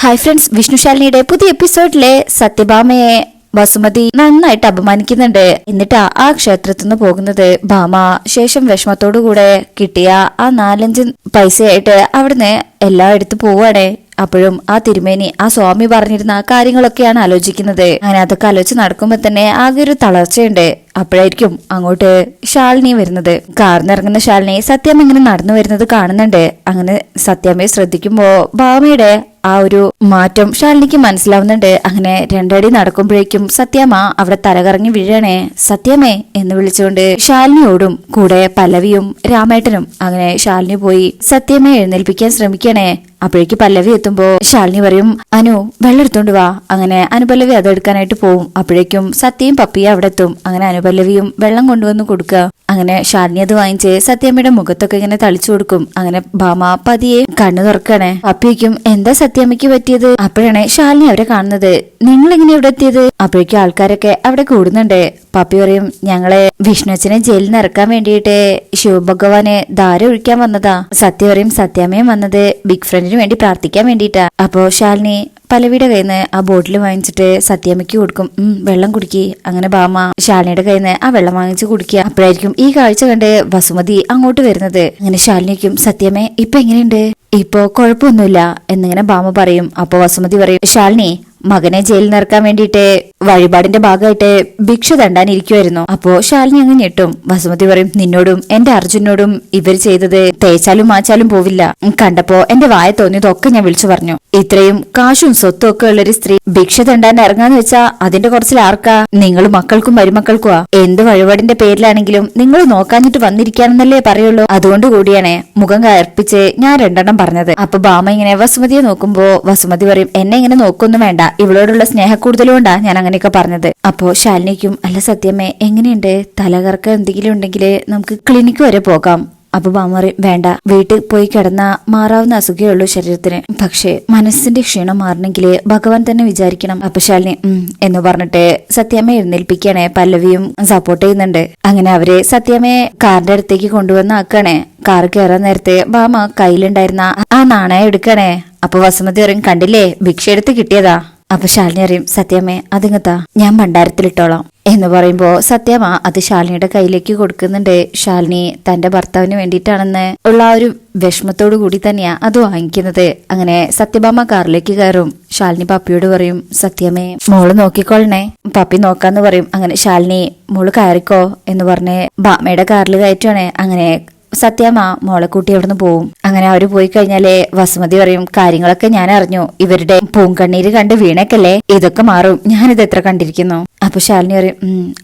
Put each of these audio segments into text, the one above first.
Hi friends വിഷ്ണുശാലിനിയുടെ പുതിയ എപ്പിസോഡിലെ സത്യഭാമയെ വസുമതി നന്നായിട്ട് അപമാനിക്കുന്നുണ്ട്. എന്നിട്ട് ആ ക്ഷേത്രത്തിൽ നിന്ന് പോകുന്നത്. ഭാമ ശേഷം വിഷമത്തോടു കൂടെ കിട്ടിയ ആ നാലഞ്ച് പൈസയായിട്ട് അവിടുന്ന് എല്ലാം എടുത്തു പോവാണ് അപ്പോഴും ആ തിരുമേനി ആ സ്വാമി പറഞ്ഞിരുന്ന കാര്യങ്ങളൊക്കെയാണ് ആലോചിക്കുന്നത്. അങ്ങനെ അതൊക്കെ ആലോചിച്ച് നടക്കുമ്പോ തന്നെ ആകെ ഒരു തളർച്ചയുണ്ട്. അപ്പോഴായിരിക്കും അങ്ങോട്ട് ശാലിനി വരുന്നത്. കാർന്നിറങ്ങുന്ന ശാലിനി സത്യം ഇങ്ങനെ നടന്നു വരുന്നത് കാണുന്നുണ്ട്. അങ്ങനെ സത്യാമ്മയെ ശ്രദ്ധിക്കുമ്പോ ഭാമയുടെ ആ ഒരു മാറ്റം ശാലിനിക്ക് മനസ്സിലാവുന്നുണ്ട്. അങ്ങനെ രണ്ടടി നടക്കുമ്പോഴേക്കും സത്യാമ്മ അവിടെ തലകറങ്ങി വീഴണേ. സത്യമേ എന്ന് വിളിച്ചുകൊണ്ട് ശാലിനിയോടും കൂടെ പല്ലവിയും രാമേട്ടനും അങ്ങനെ ശാലിനി പോയി സത്യമ്മയെ എഴുന്നേൽപ്പിക്കാൻ ശ്രമിക്കണേ അപ്പോഴേക്ക് പല്ലവി എത്തുമ്പോ ശാലിനി പറയും അനു വെള്ളം എടുത്തോണ്ട് വാ. അങ്ങനെ അനുപല്ലവി അതെടുക്കാനായിട്ട് പോവും. അപ്പോഴേക്കും സത്യയും പപ്പിയും അവിടെ എത്തും. അങ്ങനെ അനുപല്ലവിയും വെള്ളം കൊണ്ടുവന്ന് കൊടുക്കുക. അങ്ങനെ ശാലിനി അത് വാങ്ങിച്ച് സത്യമ്മയുടെ മുഖത്തൊക്കെ ഇങ്ങനെ തളിച്ചു കൊടുക്കും. അങ്ങനെ ഭാമ പതിയെ കണ്ണു തുറക്കണേ പപ്പിക്കും എന്താ സത്യമ്മയ്ക്ക് പറ്റിയത്? അപ്പോഴാണ് ശാലിനി അവരെ കാണുന്നത്. നിങ്ങൾ ഇങ്ങനെ ഇവിടെ എത്തിയത്? അപ്പോഴേക്കും ആൾക്കാരൊക്കെ അവിടെ കൂടുന്നുണ്ട്. പപ്പി പറയും ഞങ്ങളെ വിഷ്ണുച്ചനെ ജയിലിൽ നിന്ന് ഇറക്കാൻ വേണ്ടിയിട്ട് ശിവഭഗവാനെ ധാര ഒഴിക്കാൻ വന്നതാ. സത്യ പറയും സത്യാമ്മയും വന്നത് ബിഗ് ഫ്രണ്ടിന് വേണ്ടി പ്രാർത്ഥിക്കാൻ വേണ്ടിയിട്ടാ. അപ്പോ ശാലിനി പലവിയുടെ കയ്യിൽ നിന്ന് ആ ബോട്ടിൽ വാങ്ങിച്ചിട്ട് സത്യാമ്മയ്ക്ക് കൊടുക്കും. വെള്ളം കുടിക്കി. അങ്ങനെ ബാമ ശാലിനിയുടെ കയ്യിൽ നിന്ന് ആ വെള്ളം വാങ്ങിച്ച് കുടിക്കുക. അപ്പോഴായിരിക്കും ഈ കാഴ്ച കണ്ട് വസുമതി അങ്ങോട്ട് വരുന്നത്. അങ്ങനെ ശാലിനിക്കും സത്യമേ ഇപ്പൊ എങ്ങനെയുണ്ട്? ഇപ്പോ കുഴപ്പമൊന്നുമില്ല എന്നിങ്ങനെ ബാമ പറയും. അപ്പൊ വസുമതി പറയും ശാലിനി മകനെ ജയിലിൽ നിറക്കാൻ വേണ്ടിയിട്ട് വഴിപാടിന്റെ ഭാഗമായിട്ട് ഭിക്ഷ തണ്ടാനിരിക്കുമായിരുന്നു അപ്പോ ശാലിനി അങ്ങ് ഞെട്ടും. വസുമതി പറയും നിന്നോടും എന്റെ അർജുനോടും ഇവർ ചെയ്തത് തേച്ചാലും മാച്ചാലും പോവില്ല. കണ്ടപ്പോ എന്റെ വായ തോന്നിയതൊക്കെ ഞാൻ വിളിച്ചു പറഞ്ഞു. ഇത്രയും കാശും സ്വത്തും ഒക്കെ ഉള്ളൊരു സ്ത്രീ ഭിക്ഷ തണ്ടാൻ ഇറങ്ങാന്ന് വെച്ചാ അതിന്റെ കുറച്ചിൽ ആർക്കാ? നിങ്ങൾ മക്കൾക്കും മരുമക്കൾക്കുവാ. എന്ത് വഴിപാടിന്റെ പേരിലാണെങ്കിലും നിങ്ങൾ നോക്കാഞ്ഞിട്ട് വന്നിരിക്കാനെന്നല്ലേ പറയുള്ളൂ. അതുകൊണ്ട് കൂടിയാണ് മുഖം കയർപ്പിച്ച് ഞാൻ രണ്ടെണ്ണം പറഞ്ഞത്. അപ്പൊ ബാമ ഇങ്ങനെ വസുമതിയെ നോക്കുമ്പോ വസുമതി പറയും എന്നെ ഇങ്ങനെ നോക്കൊന്നും വേണ്ട. ഇവളോടുള്ള സ്നേഹക്കൂടുതലുകൊണ്ടാണ് ഞാൻ അങ്ങനെയൊക്കെ പറഞ്ഞത്. അപ്പോ ശാലിനിക്കും അല്ല സത്യമേ എങ്ങനെയുണ്ട്? തലകറക്കം എന്തെങ്കിലും ഉണ്ടെങ്കിൽ നമുക്ക് ക്ലിനിക്ക് വരെ പോകാം. അപ്പൊ ബാമറി വേണ്ട. വീട്ടിൽ പോയി കിടന്ന മാറാവുന്ന അസുഖമേ ഉള്ളൂ ശരീരത്തിന്. പക്ഷേ മനസ്സിന്റെ ക്ഷീണം മാറണമെങ്കിൽ ഭഗവാൻ തന്നെ വിചാരിക്കണം. അപ്പൊ ശാലിനി എന്ന് പറഞ്ഞിട്ട് സത്യാമ്മ എഴുന്നേൽപ്പിക്കണേ. പല്ലവിയും സപ്പോർട്ട് ചെയ്യുന്നുണ്ട്. അങ്ങനെ അവരെ സത്യാമ്മയെ കാറിന്റെ അടുത്തേക്ക് കൊണ്ടുവന്ന് ആക്കണേ കാർ കയറാൻ നേരത്തെ ബാമ കയ്യിലുണ്ടായിരുന്ന ആ നാണയം എടുക്കണേ അപ്പൊ വസുമതി പറയും കണ്ടില്ലേ? ഭിക്ഷ എടുത്ത് കിട്ടിയതാ. അപ്പൊ ശാലിനി അറിയും സത്യമ്മേ അതിങ്ങത്താ ഞാൻ ഭണ്ഡാരത്തിലിട്ടോളാം. എന്ന് പറയുമ്പോ സത്യമ്മ അത് ശാലിനിയുടെ കയ്യിലേക്ക് കൊടുക്കുന്നുണ്ട്. ശാലിനി തന്റെ ഭർത്താവിന് വേണ്ടിയിട്ടാണെന്ന് ഉള്ള ആ ഒരു വിഷമത്തോടു കൂടി തന്നെയാ അത് വാങ്ങിക്കുന്നത്. അങ്ങനെ സത്യഭാമ കാറിലേക്ക് കയറും. ശാലിനി പപ്പിയോട് പറയും സത്യമേ മോൾ നോക്കിക്കോളണേ പപ്പി നോക്കാന്ന് പറയും. അങ്ങനെ ശാലിനി മോൾ കയറിക്കോ എന്ന് പറഞ്ഞ് ബാമയുടെ കാറിൽ കയറ്റുവാണേ. അങ്ങനെ സത്യാമ്മ മോളെ കൂട്ടി അവിടുന്ന് പോവും? അങ്ങനെ അവർ പോയി കഴിഞ്ഞാലേ വസുമതി പറയും കാര്യങ്ങളൊക്കെ ഞാൻ അറിഞ്ഞു. ഇവരുടെ പൂങ്കണ്ണീര് കണ്ട് വീണേക്കല്ലേ? ഇതൊക്കെ മാറും. ഞാനിത് എത്ര കണ്ടിരിക്കുന്നു? അപ്പൊ ശാലിനി പറയും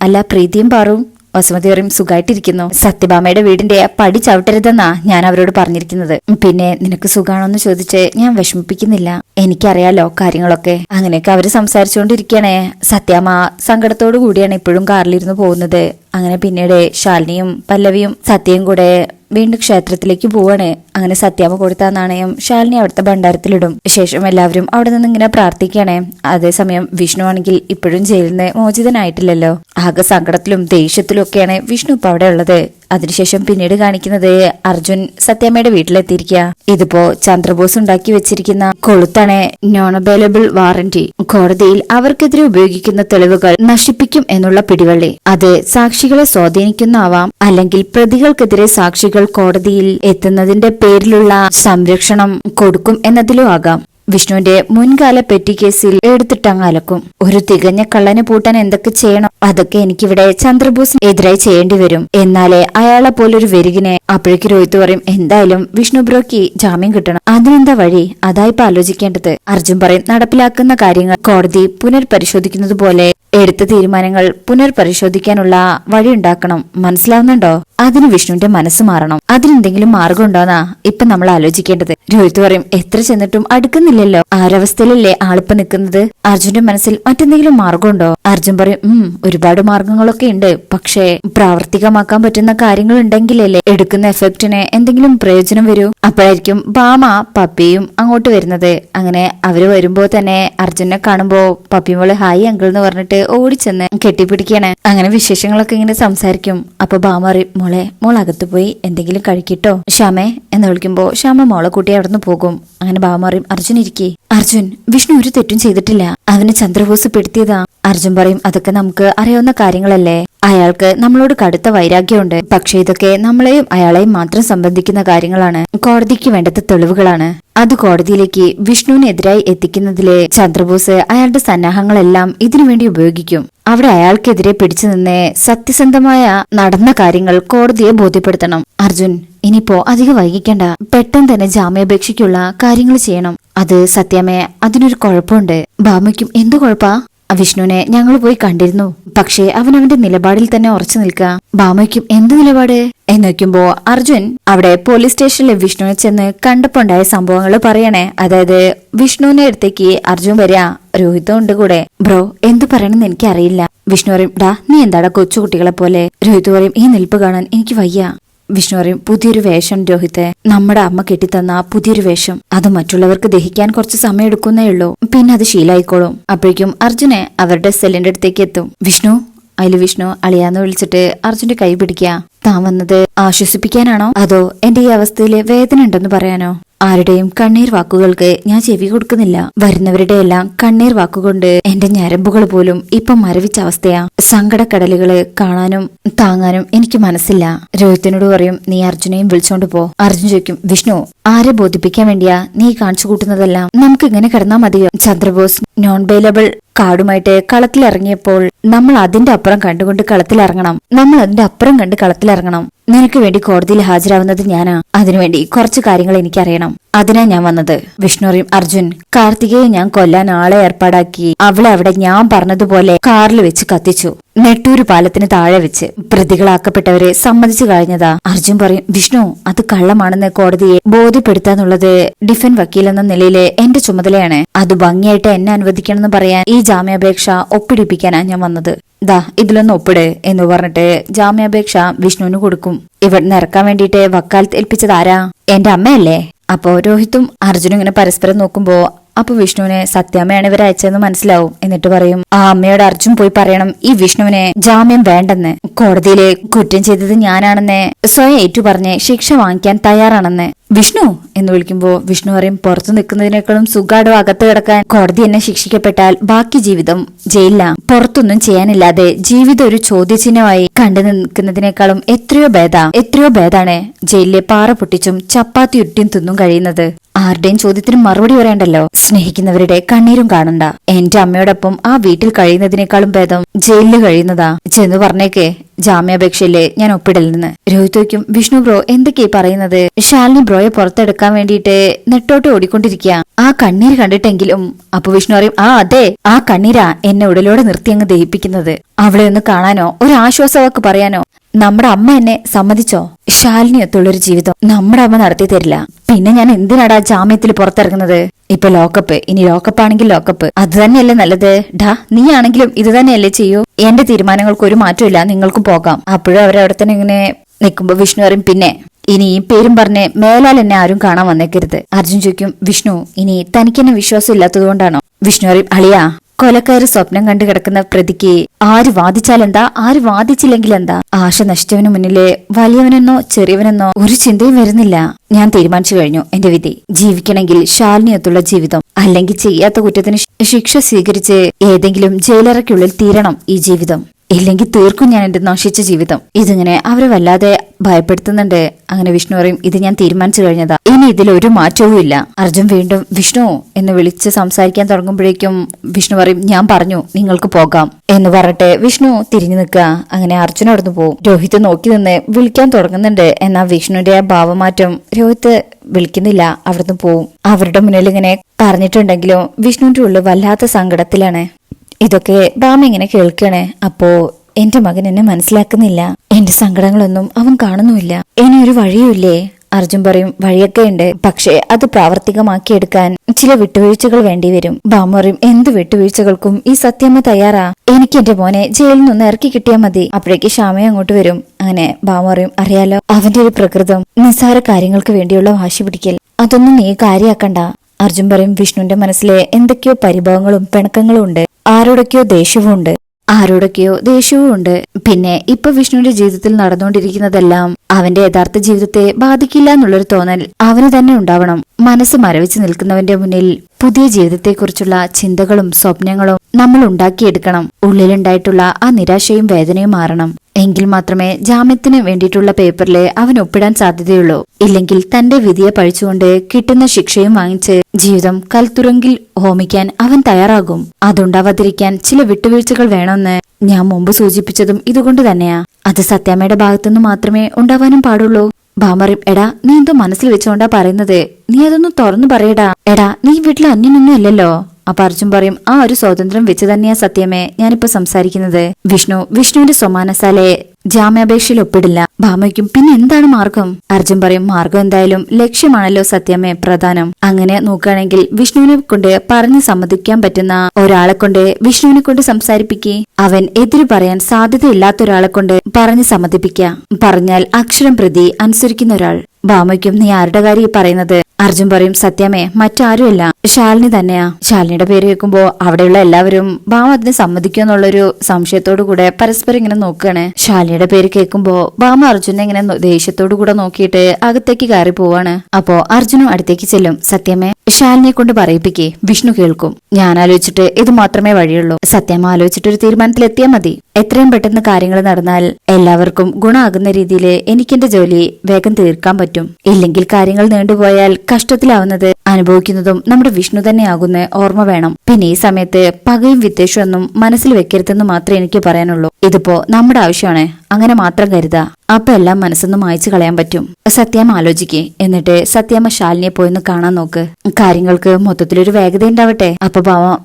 അല്ല പ്രീതിയും പാറും. വസുമതി പറയും സുഖമായിട്ടിരിക്കുന്നു സത്യഭാമയുടെ വീടിന്റെ പടി ചവിട്ടരുതെന്നാ ഞാൻ അവരോട് പറഞ്ഞിരിക്കുന്നത്. പിന്നെ നിനക്ക് സുഖാണോന്ന് ചോദിച്ച് ഞാൻ വിഷമിപ്പിക്കുന്നില്ല. എനിക്കറിയാലോ കാര്യങ്ങളൊക്കെ. അങ്ങനെയൊക്കെ അവർ സംസാരിച്ചുകൊണ്ടിരിക്കണേ സത്യാമ്മ സങ്കടത്തോടു കൂടിയാണ് ഇപ്പോഴും കാറിലിരുന്ന് പോകുന്നത്. അങ്ങനെ പിന്നീട് ശാലിനിയും പല്ലവിയും സത്യയും കൂടെ വീണ്ടും ക്ഷേത്രത്തിലേക്ക് പോവാണ്. അങ്ങനെ സത്യാമ്മ കൊടുത്ത നാണയം ശാലിനി അവിടുത്തെ ഭണ്ഡാരത്തിലിടും. ശേഷം എല്ലാവരും അവിടെ നിന്ന് ഇങ്ങനെ പ്രാർത്ഥിക്കണേ അതേസമയം വിഷ്ണു ആണെങ്കിൽ ഇപ്പോഴും ജയിലിൽ നിന്ന് മോചിതനായിട്ടില്ലല്ലോ. ആകെ സങ്കടത്തിലും ദേഷ്യത്തിലും ഒക്കെയാണ് വിഷ്ണു ഇപ്പൊ അവിടെ ഉള്ളത് അതിനുശേഷം പിന്നീട് കാണിക്കുന്നത് അർജുൻ സത്യാമ്മയുടെ വീട്ടിലെത്തിയിരിക്കുക. ഇതിപ്പോ ചന്ദ്രബോസ് ഉണ്ടാക്കി വെച്ചിരിക്കുന്ന കൊളുത്താണ് നോൺ അവൈലബിൾ വാറന്റി കോടതിയിൽ അവർക്കെതിരെ ഉപയോഗിക്കുന്ന തെളിവുകൾ നശിപ്പിക്കും എന്നുള്ള പിടിവള്ളി. അത് സാക്ഷികളെ സ്വാധീനിക്കുന്നാവാം അല്ലെങ്കിൽ പ്രതികൾക്കെതിരെ സാക്ഷികൾ കോടതിയിൽ എത്തുന്നതിന്റെ പേരിലുള്ള സംരക്ഷണം കൊടുക്കും എന്നതിലും ആകാം. വിഷ്ണുവിന്റെ മുൻകാല പെറ്റി കേസിൽ എടുത്തിട്ടങ്ങ് അലക്കും ഒരു തികഞ്ഞ കള്ളനെ പൂട്ടാൻ എന്തൊക്കെ ചെയ്യണം? അതൊക്കെ എനിക്കിവിടെ ചന്ദ്രബോസിന് എതിരായി ചെയ്യേണ്ടി വരും. എന്നാലേ അയാളെ പോലൊരു വെരുകിനെ അപ്പോഴേക്ക് രോഹിത് പറയും എന്തായാലും വിഷ്ണു ബ്രോക്ക് ജാമ്യം കിട്ടണം. അതിനെന്താ വഴി? അതായിപ്പോ ആലോചിക്കേണ്ടത്. അർജുൻ പറയും നടപ്പിലാക്കുന്ന കാര്യങ്ങൾ കോടതി പുനർപരിശോധിക്കുന്നത് പോലെ എടുത്ത തീരുമാനങ്ങൾ പുനർപരിശോധിക്കാനുള്ള വഴിയുണ്ടാക്കണം. മനസ്സിലാവുന്നുണ്ടോ? അതിന് വിഷ്ണുവിന്റെ മനസ്സ് മാറണം. അതിനെന്തെങ്കിലും മാർഗം ഉണ്ടോന്നാ ഇപ്പൊ നമ്മൾ ആലോചിക്കേണ്ടത്. രോഹിത് പറയും എത്ര ചെന്നിട്ടും അടുക്കുന്നില്ലല്ലോ. ആരവസ്ഥയിലല്ലേ ആളിപ്പ നിൽക്കുന്നത്? അർജുന്റെ മനസ്സിൽ മറ്റെന്തെങ്കിലും മാർഗമുണ്ടോ? അർജുൻ പറയും ഉം ഒരുപാട് മാർഗങ്ങളൊക്കെ ഉണ്ട്. പക്ഷേ പ്രാവർത്തികമാക്കാൻ പറ്റുന്ന കാര്യങ്ങൾ ഉണ്ടെങ്കിലല്ലേ എടുക്കുന്ന എഫക്റ്റിന് എന്തെങ്കിലും പ്രയോജനം വരൂ? അപ്പോഴായിരിക്കും ബാമ പപ്പിയും അങ്ങോട്ട് വരുന്നത്. അങ്ങനെ അവർ വരുമ്പോ തന്നെ അർജുനെ കാണുമ്പോ പപ്പിമോൾ ഹായ് അങ്കിൾ എന്ന് പറഞ്ഞിട്ട് ഓടിച്ചെന്ന് കെട്ടിപ്പിടിക്കാണ് അങ്ങനെ വിശേഷങ്ങളൊക്കെ ഇങ്ങനെ സംസാരിക്കും. അപ്പൊ ബാമറി മോളെ മോൾ അകത്ത് പോയി എന്തെങ്കിലും കഴിക്കിട്ടോ ശ്യാമേ എന്ന് വിളിക്കുമ്പോ ശ്യാമ മോളെ കൂട്ടി അവിടുന്ന് പോകും. അങ്ങനെ ബാമറിയും അർജുൻ ഇരിക്കേ. അർജുൻ വിഷ്ണു ഒരു തെറ്റും ചെയ്തിട്ടില്ല. അവന് ചന്ദ്രബോസ് പെടുത്തിയതാ. അർജുൻ പറയും അതൊക്കെ നമുക്ക് അറിയാവുന്ന കാര്യങ്ങളല്ലേ? അയാൾക്ക് നമ്മളോട് കടുത്ത വൈരാഗ്യമുണ്ട്. പക്ഷെ ഇതൊക്കെ നമ്മളെയും അയാളെയും മാത്രം സംബന്ധിക്കുന്ന കാര്യങ്ങളാണ്. കോടതിക്ക് വേണ്ടത് തെളിവുകളാണ്. അത് കോടതിയിലേക്ക് വിഷ്ണുവിനെതിരായി എത്തിക്കുന്നതിലെ ചന്ദ്രബോസ് അയാളുടെ സന്നാഹങ്ങളെല്ലാം ഇതിനുവേണ്ടി ഉപയോഗിക്കും. അവിടെ അയാൾക്കെതിരെ പിടിച്ചു നിന്ന് സത്യസന്ധമായ നടന്ന കാര്യങ്ങൾ കോടതിയെ ബോധ്യപ്പെടുത്തണം. അർജുൻ ഇനിയിപ്പോ അധികം വൈകിക്കണ്ട. പെട്ടെന്ന് തന്നെ ജാമ്യാപേക്ഷയ്ക്കുള്ള കാര്യങ്ങൾ ചെയ്യണം. അത് സത്യമേ അതിനൊരു കുഴപ്പമുണ്ട്. ഭാമയ്ക്കും എന്തു കുഴപ്പാ? വിഷ്ണുവിനെ ഞങ്ങൾ പോയി കണ്ടിരുന്നു. പക്ഷേ അവൻ അവന്റെ നിലപാടിൽ തന്നെ ഉറച്ചു നിൽക്കുക. ഭാമയ്ക്കും എന്ത് നിലപാട്? എന്ന് വെക്കുമ്പോ അർജുൻ അവിടെ പോലീസ് സ്റ്റേഷനിലെ വിഷ്ണുവിനെ ചെന്ന് കണ്ടപ്പോണ്ടായ സംഭവങ്ങൾ പറയണേ. അതായത് വിഷ്ണുവിന്റെ അടുത്തേക്ക് അർജുൻ വരിക. രോഹിതം ഉണ്ട് കൂടെ. ബ്രോ എന്തു പറയണമെന്ന് എനിക്കറിയില്ല. വിഷ്ണു പറയും ഡാ നീ എന്താടാ കൊച്ചുകുട്ടികളെ പോലെ രോഹിത് പറയും ഈ നിൽപ്പ് കാണാൻ എനിക്ക് വയ്യ. വിഷ്ണു പറയും പുതിയൊരു വേഷം രോഹിത്തെ നമ്മുടെ അമ്മ കെട്ടിത്തന്ന ആ പുതിയൊരു വേഷം. അത് മറ്റുള്ളവർക്ക് ദഹിക്കാൻ കുറച്ച് സമയം എടുക്കുന്നേ ഉള്ളൂ. പിന്നെ അത് ശീലായിക്കോളും. അപ്പോഴേക്കും അർജുനെ അവരുടെ സെല്ലിന്റെ അടുത്തേക്ക് എത്തും. വിഷ്ണു അതിൽ വിഷ്ണു. അളിയാന്ന് വിളിച്ചിട്ട് അർജുന്റെ കൈ പിടിക്കുക താൻ വന്നത് ആശ്വസിപ്പിക്കാനാണോ? അതോ എന്റെ ഈ അവസ്ഥയിൽ വേദന ഉണ്ടെന്ന് പറയാനോ? ആരുടെയും കണ്ണീർ വാക്കുകൾക്ക് ഞാൻ ചെവി കൊടുക്കുന്നില്ല. വരുന്നവരുടെ എല്ലാം കണ്ണീർ വാക്കുകൊണ്ട് എന്റെ ഞരമ്പുകൾ പോലും ഇപ്പം മരവിച്ച അവസ്ഥയാ. സങ്കടക്കടലുകൾ കാണാനും താങ്ങാനും എനിക്ക് മനസ്സില്ല. രോഹിത്തിനോട് പറയും നീ അർജുനെയും വിളിച്ചോണ്ട് പോ. അർജുൻ ചോദിക്കും വിഷ്ണു ആരെ ബോധിപ്പിക്കാൻ വേണ്ടിയാ നീ കാണിച്ചു കൂട്ടുന്നതെല്ലാം? നമുക്ക് ഇങ്ങനെ കിടന്നാ മതിയോ? ചന്ദ്രബോസ് നോൺ ബെയിലബിൾ കാർഡുമായിട്ട് കളത്തിലിറങ്ങിയപ്പോൾ നമ്മൾ അതിന്റെ അപ്പുറം കണ്ടുകൊണ്ട് കളത്തിലിറങ്ങണം. നമ്മൾ അതിന്റെ അപ്പുറം കണ്ട് കളത്തിലിറങ്ങണം. നിനക്ക് വേണ്ടി കോടതിയിൽ ഹാജരാവുന്നത് ഞാനാ. അതിനുവേണ്ടി കുറച്ച് കാര്യങ്ങൾ എനിക്കറിയണം. അതിനാ ഞാൻ വന്നത്. വിഷ്ണുറിയും അർജുൻ കാർത്തികയെ ഞാൻ കൊല്ലാൻ ആളെ ഏർപ്പാടാക്കി. അവളെ അവിടെ ഞാൻ പറഞ്ഞതുപോലെ കാറിൽ വെച്ച് കത്തിച്ചു. നെട്ടൂര് പാലത്തിന് താഴെ വെച്ച് പ്രതികളാക്കപ്പെട്ടവരെ സമ്മതിച്ചു കഴിഞ്ഞതാ. അർജുൻ പറയും വിഷ്ണു അത് കള്ളമാണെന്ന് കോടതിയെ ബോധ്യപ്പെടുത്താന്നുള്ളത് ഡിഫൻ വക്കീൽ എന്ന നിലയിലെ എന്റെ ചുമതലയാണ്. അത് ഭംഗിയായിട്ട് എന്നെ അനുവദിക്കണമെന്ന് പറയാൻ ഈ ജാമ്യാപേക്ഷ ഒപ്പിടിപ്പിക്കാനാ ഞാൻ വന്നത്. ദാ ഇതിലൊന്ന് ഒപ്പിട് എന്ന് പറഞ്ഞിട്ട് ജാമ്യാപേക്ഷ വിഷ്ണുവിന് കൊടുക്കും. ഇവിടുന്ന് ഇറക്കാൻ വേണ്ടിയിട്ട് വക്കാലത്ത് ഏൽപ്പിച്ചതാരാ എന്റെ അമ്മയല്ലേ? അപ്പോ രോഹിത്തും അർജുനും ഇങ്ങനെ പരസ്പരം നോക്കുമ്പോ അപ്പൊ വിഷ്ണുവിനെ സത്യാമ്മയാണ് ഇവർ അയച്ചതെന്ന് മനസ്സിലാവും. എന്നിട്ട് പറയും ആ അമ്മയോട് അർജുൻ പോയി പറയണം. ഈ വിഷ്ണുവിനെ ജാമ്യം വേണ്ടെന്ന്. കോടതിയിലെ കുറ്റം ചെയ്തത് ഞാനാണെന്ന് സ്വയം ഏറ്റു പറഞ്ഞ് ശിക്ഷ വാങ്ങിക്കാൻ തയ്യാറാണെന്ന്. വിഷ്ണു എന്ന് വിളിക്കുമ്പോ വിഷ്ണു പറയും പുറത്തു നിൽക്കുന്നതിനേക്കാളും സുഖാടോ അകത്ത് കിടക്കാൻ. കോടതി എന്നെ ശിക്ഷിക്കപ്പെട്ടാൽ ബാക്കി ജീവിതം ജയിലില. പുറത്തൊന്നും ചെയ്യാനില്ലാതെ ജീവിതം ഒരു ചോദ്യചിഹ്നമായി കണ്ടു നിൽക്കുന്നതിനേക്കാളും എത്രയോ ഭേദ. എത്രയോ ഭേദാണ് ജയിലിലെ പാറ പൊട്ടിച്ചും ചപ്പാത്തി ഉരുട്ടിയും തിന്നും കഴിയുന്നത്. ആരുടെയും ചോദ്യത്തിന് മറുപടി പറയണ്ടല്ലോ. സ്നേഹിക്കുന്നവരുടെ കണ്ണീരും കാണണ്ട. എന്റെ അമ്മയോടൊപ്പം ആ വീട്ടിൽ കഴിയുന്നതിനേക്കാളും ഭേദം ജയിലിൽ കഴിയുന്നതാ. ചെന്ന് പറഞ്ഞേക്കേ ജാമ്യാപേക്ഷയില്ലേ ഞാൻ ഒപ്പിടൽ നിന്ന്. വയ്ക്കും വിഷ്ണു ബ്രോ എന്തൊക്കെയാ പറയുന്നത്? ശാലിനി ബ്രോയെ പുറത്തെടുക്കാൻ വേണ്ടിയിട്ട് നെട്ടോട്ട് ഓടിക്കൊണ്ടിരിക്കുക. ആ കണ്ണീര് കണ്ടിട്ടെങ്കിലും അപ്പൊ വിഷ്ണു പറയും ആ അതെ ആ കണ്ണീരാ എന്നെ ഉടലോടെ നിർത്തി അങ്ങ് ദഹിപ്പിക്കുന്നത്. അവളെ ഒന്ന് കാണാനോ ഒരു ആശ്വാസവാക്ക് പറയാനോ? നമ്മുടെ അമ്മ എന്നെ സമ്മതിച്ചോ? ശാലിനിയത്തുള്ളൊരു ജീവിതം നമ്മുടെ അമ്മ നടത്തി തരില്ല. പിന്നെ ഞാൻ എന്തിനാടാ ജാമ്യത്തിൽ പുറത്തിറങ്ങുന്നത്? ഇപ്പൊ ലോക്കപ്പ്. ഇനി ലോക്കപ്പ് ആണെങ്കിൽ ലോക്കപ്പ്. അത് തന്നെയല്ലേ നല്ലത്? ഡാ നീ ആണെങ്കിലും ഇത് തന്നെയല്ലേ ചെയ്യൂ? എന്റെ തീരുമാനങ്ങൾക്ക് ഒരു മാറ്റമില്ല. നിങ്ങൾക്കും പോകാം. അപ്പോഴും അവരവിടെ തന്നെ ഇങ്ങനെ നിൽക്കുമ്പോ വിഷ്ണു പറയും പിന്നെ ഇനി ഈ പേരും പറഞ്ഞ് മേലാൽ എന്നെ ആരും കാണാൻ വന്നേക്കരുത്. അർജുൻ ചോദിക്കും വിഷ്ണു ഇനി തനിക്കെന്നെ വിശ്വാസം ഇല്ലാത്തതുകൊണ്ടാണോ വിഷ്ണു പറയും അളിയാ കൊലക്കാര് സ്വപ്നം കണ്ടു കിടക്കുന്ന പ്രതിക്ക് ആര് വാദിച്ചാലെന്താ? ആര് വാദിച്ചില്ലെങ്കിൽ എന്താ ആശ നശിച്ചവന് മുന്നിലെ വലിയവനെന്നോ ചെറിയവനെന്നോ ഒരു ചിന്തയും വരുന്നില്ല. ഞാൻ തീരുമാനിച്ചു കഴിഞ്ഞു എന്റെ വിധി. ജീവിക്കണമെങ്കിൽ ശാലിനിയത്തുള്ള ജീവിതം. അല്ലെങ്കിൽ ചെയ്യാത്ത കുറ്റത്തിന് ശിക്ഷ സ്വീകരിച്ച് ഏതെങ്കിലും ജയിലറയ്ക്കുള്ളിൽ തീരണം ഈ ജീവിതം. ഇല്ലെങ്കിൽ തീർക്കും ഞാൻ എന്റെ നശിച്ച ജീവിതം. ഇതിങ്ങനെ അവരെ വല്ലാതെ ഭയപ്പെടുത്തുന്നുണ്ട്. അങ്ങനെ വിഷ്ണു പറയും ഇത് ഞാൻ തീരുമാനിച്ചു കഴിഞ്ഞതാ. ഇനി ഇതിൽ ഒരു മാറ്റവും ഇല്ല. അർജുൻ വീണ്ടും വിഷ്ണു എന്ന് വിളിച്ച് സംസാരിക്കാൻ തുടങ്ങുമ്പോഴേക്കും വിഷ്ണു പറയും ഞാൻ പറഞ്ഞു നിങ്ങൾക്ക് പോകാം. എന്ന് പറഞ്ഞിട്ട് വിഷ്ണു തിരിഞ്ഞു നിൽക്കുക. അങ്ങനെ അർജുൻ അവിടുന്ന് പോകും രോഹിത് നോക്കി നിന്ന് വിളിക്കാൻ തുടങ്ങുന്നുണ്ട്. എന്നാ വിഷ്ണുവിന്റെ ഭാവമാറ്റം രോഹിത് വിളിക്കുന്നില്ല. അവിടുന്ന് പോവും. അവരുടെ മുന്നിൽ ഇങ്ങനെ പറഞ്ഞിട്ടുണ്ടെങ്കിലും വിഷ്ണുവിന്റെ ഉള്ളിൽ വല്ലാത്ത സങ്കടത്തിലാണ്. ഇതൊക്കെ ബാമ ഇങ്ങനെ കേൾക്കണേ. അപ്പോ എന്റെ മകൻ എന്നെ മനസ്സിലാക്കുന്നില്ല. എന്റെ സങ്കടങ്ങളൊന്നും അവൻ കാണുന്നുമില്ല. ഇനി ഒരു വഴിയുമില്ലേ? അർജുൻ പറയും വഴിയൊക്കെ ഉണ്ട്. പക്ഷേ അത് പ്രാവർത്തികമാക്കിയെടുക്കാൻ ചില വിട്ടുവീഴ്ചകൾ വേണ്ടിവരും വരും. ബാമറിയും എന്ത് വിട്ടുവീഴ്ചകൾക്കും ഈ സത്യമ്മ തയ്യാറാ. എനിക്ക് എന്റെ മോനെ ജയിലിൽ നിന്ന് ഇറക്കി കിട്ടിയാൽ മതി. അപ്പോഴേക്ക് ശ്യാമ അങ്ങോട്ട് വരും. അങ്ങനെ ബാമറിയും അറിയാലോ അവന്റെ ഒരു പ്രകൃതം. നിസ്സാര കാര്യങ്ങൾക്ക് വേണ്ടിയുള്ള വാശി പിടിക്കൽ. അതൊന്നും നീ കാര്യാക്കണ്ട. അർജുൻ പറയും വിഷ്ണുവിന്റെ മനസ്സിലെ എന്തൊക്കെയോ പരിഭവങ്ങളും പിണക്കങ്ങളും ഉണ്ട്. ആരോടൊക്കെയോ ദേഷ്യവുമുണ്ട്. ആരോടൊക്കെയോ ദേഷ്യവുമുണ്ട്. പിന്നെ ഇപ്പൊ വിഷ്ണുവിന്റെ ജീവിതത്തിൽ നടന്നുകൊണ്ടിരിക്കുന്നതെല്ലാം അവന്റെ യഥാർത്ഥ ജീവിതത്തെ ബാധിക്കില്ല എന്നുള്ളൊരു തോന്നൽ അവന് തന്നെ ഉണ്ടാവണം. മനസ്സ് മരവിച്ച് നിൽക്കുന്നവന്റെ മുന്നിൽ പുതിയ ജീവിതത്തെക്കുറിച്ചുള്ള ചിന്തകളും സ്വപ്നങ്ങളും നമ്മൾ ഉണ്ടാക്കിയെടുക്കണം. ഉള്ളിലുണ്ടായിട്ടുള്ള ആ നിരാശയും വേദനയും മാറണം. എങ്കിൽ മാത്രമേ ജാമ്യത്തിന് വേണ്ടിയിട്ടുള്ള പേപ്പറിലെ അവൻ ഒപ്പിടാൻ സാധ്യതയുള്ളൂ. ഇല്ലെങ്കിൽ തന്റെ വിധിയെ പഴിച്ചുകൊണ്ട് കിട്ടുന്ന ശിക്ഷയും വാങ്ങിച്ച് ജീവിതം കൽത്തുറങ്കിൽ ഹോമിക്കാൻ അവൻ തയ്യാറാകും. അതുണ്ടാവാതിരിക്കാൻ ചില വിട്ടുവീഴ്ചകൾ വേണമെന്ന് ഞാൻ മുമ്പ് സൂചിപ്പിച്ചതും ഇതുകൊണ്ട് തന്നെയാ. അത് സത്യാമ്മയുടെ ഭാഗത്തുനിന്ന് മാത്രമേ ഉണ്ടാവാനും പാടുള്ളൂ. ഭാമറിം എടാ നീ എന്തോ മനസ്സിൽ വെച്ചുകൊണ്ടാ പറയുന്നത്. നീ അതൊന്നും തുറന്നു പറയടാ. എടാ നീ വീട്ടിൽ അന്യനൊന്നും അല്ലല്ലോ അപ്പൊ അർജുൻ പറയും ആ ഒരു സ്വാതന്ത്ര്യം വെച്ച് തന്നെയാ സത്യമേ ഞാനിപ്പോ സംസാരിക്കുന്നത്. വിഷ്ണു വിഷ്ണുവിന്റെ സ്വമാനസാലെ ജാമ്യാപേക്ഷയിൽ ഒപ്പിടില്ല. ഭാമയ്ക്കും പിന്നെ എന്താണ് മാർഗം? അർജുൻ പറയും മാർഗം എന്തായാലും ലക്ഷ്യമാണല്ലോ സത്യമേ പ്രധാനം. അങ്ങനെ നോക്കുകയാണെങ്കിൽ വിഷ്ണുവിനെ കൊണ്ട് പറഞ്ഞു സമ്മതിക്കാൻ പറ്റുന്ന ഒരാളെ കൊണ്ട് വിഷ്ണുവിനെ കൊണ്ട് സംസാരിപ്പിക്കേ. അവൻ എതിരു പറയാൻ സാധ്യതയില്ലാത്ത ഒരാളെ കൊണ്ട് പറഞ്ഞു സമ്മതിപ്പിക്ക. പറഞ്ഞാൽ അക്ഷരം പ്രതി അനുസരിക്കുന്ന ഒരാൾ. ഭാമയ്ക്കും നീ ആരുടെ കാര്യം ഈ പറയുന്നത്? അർജുൻ പറയും സത്യമേ മറ്റാരുമല്ല. ശാലിനി തന്നെയാ. ശാലിനിയുടെ പേര് കേൾക്കുമ്പോ അവിടെയുള്ള എല്ലാവരും ഭാമ അതിന് സമ്മതിക്കുമെന്നുള്ളൊരു സംശയത്തോടു കൂടെ പരസ്പരം ഇങ്ങനെ നോക്കുകയാണ് ശാലിനിയുടെ പേര് കേൾക്കുമ്പോ ഭാമ അർജുനെ ഇങ്ങനെ ദേഷ്യത്തോടു കൂടെ നോക്കിയിട്ട് അകത്തേക്ക് കയറി പോവാണ്. അപ്പോ അർജുനും അടുത്തേക്ക് ചെല്ലും. സത്യമേ ശാലിനിയെ കൊണ്ട് പറയിപ്പിക്കേ. വിഷ്ണു കേൾക്കും. ഞാൻ ആലോചിച്ചിട്ട് ഇത് മാത്രമേ വഴിയുള്ളൂ. സത്യം ആലോചിച്ചിട്ട് ഒരു തീരുമാനത്തിൽ എത്തിയാൽ മതി. എത്രയും പെട്ടെന്ന് കാര്യങ്ങൾ നടന്നാൽ എല്ലാവർക്കും ഗുണമാകുന്ന രീതിയിൽ എനിക്കെന്റെ ജോലി വേഗം തീർക്കാൻ പറ്റും. ഇല്ലെങ്കിൽ കാര്യങ്ങൾ നീണ്ടുപോയാൽ കഷ്ടത്തിലാവുന്നത് അനുഭവിക്കുന്നതും നമ്മുടെ വിഷ്ണു തന്നെയാകുന്ന ഓർമ്മ വേണം. പിന്നെ ഈ സമയത്ത് പകയും വിദ്വേഷവും ഒന്നും മനസ്സിൽ വെക്കരുതെന്ന് മാത്രമേ എനിക്ക് പറയാനുള്ളൂ. ഇതിപ്പോ നമ്മുടെ ആവശ്യമാണ്. അങ്ങനെ മാത്രം കരുത. അപ്പൊ എല്ലാം മനസ്സൊന്നും മായച്ചു കളയാൻ പറ്റും. സത്യാമ്മ ആലോചിക്കേ. എന്നിട്ട് സത്യാമ്മ ശാലിനിയെ പോയിന്ന് കാണാൻ നോക്ക്. കാര്യങ്ങൾക്ക് മൊത്തത്തിലൊരു വേഗത ഉണ്ടാവട്ടെ. അപ്പൊ ഭാവ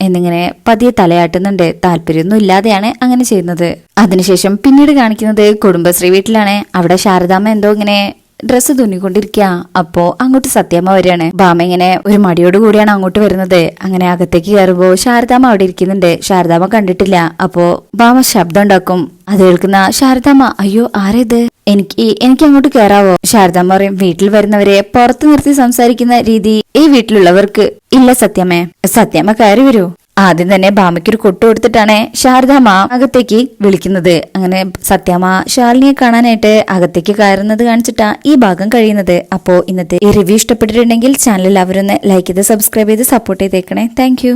എന്നിങ്ങനെ പതിയെ തലയാട്ടുന്നുണ്ട്. താല്പര്യമൊന്നും ഇല്ലാതെയാണ് അങ്ങനെ ചെയ്യുന്നത്. അതിനുശേഷം പിന്നീട് കാണിക്കുന്നത് കുടുംബശ്രീ വീട്ടിലാണ്. അവിടെ ശാരദാമ്മ എന്തോ ഇങ്ങനെ ഡ്രസ്സ് തുന്നിക്കൊണ്ടിരിക്കുക അപ്പോ അങ്ങോട്ട് സത്യാമ്മ വരികയാണ്. ബാമ ഇങ്ങനെ ഒരു മടിയോട് കൂടിയാണ് അങ്ങോട്ട് വരുന്നത്. അങ്ങനെ അകത്തേക്ക് കയറുമ്പോ ശാരദാമ്മ അവിടെ ഇരിക്കുന്നുണ്ട്. ശാരദാമ്മ കണ്ടിട്ടില്ല. അപ്പോ ബാമ ശബ്ദം ഉണ്ടാക്കും. അത് കേൾക്കുന്ന ശാരദാമ്മ അയ്യോ ആരേത്? എനിക്ക് എനിക്ക് അങ്ങോട്ട് കയറാവോ ശാരദാമ്മ പറയും വീട്ടിൽ വരുന്നവരെ പുറത്തു നിർത്തി സംസാരിക്കുന്ന രീതി ഈ വീട്ടിലുള്ളവർക്ക് ഇല്ല സത്യമേ സത്യമ്മ കയറി വരൂ. ആദ്യം തന്നെ ഭാമയ്ക്കൊരു കൊട്ടു കൊടുത്തിട്ടാണ് ശാരദാമ്മ അകത്തേക്ക് വിളിക്കുന്നത്. അങ്ങനെ സത്യാമ്മ ശാലിനിയെ കാണാനായിട്ട് അകത്തേക്ക് കയറുന്നത് കാണിച്ചിട്ടാ ഈ ഭാഗം കഴിയുന്നത്. അപ്പോ ഇന്നത്തെ ഈ റിവ്യൂ ഇഷ്ടപ്പെട്ടിട്ടുണ്ടെങ്കിൽ ചാനൽ അവരൊന്ന് ലൈക്ക് ചെയ്ത് സബ്സ്ക്രൈബ് ചെയ്ത് സപ്പോർട്ട് ചെയ്തേക്കണേ. താങ്ക്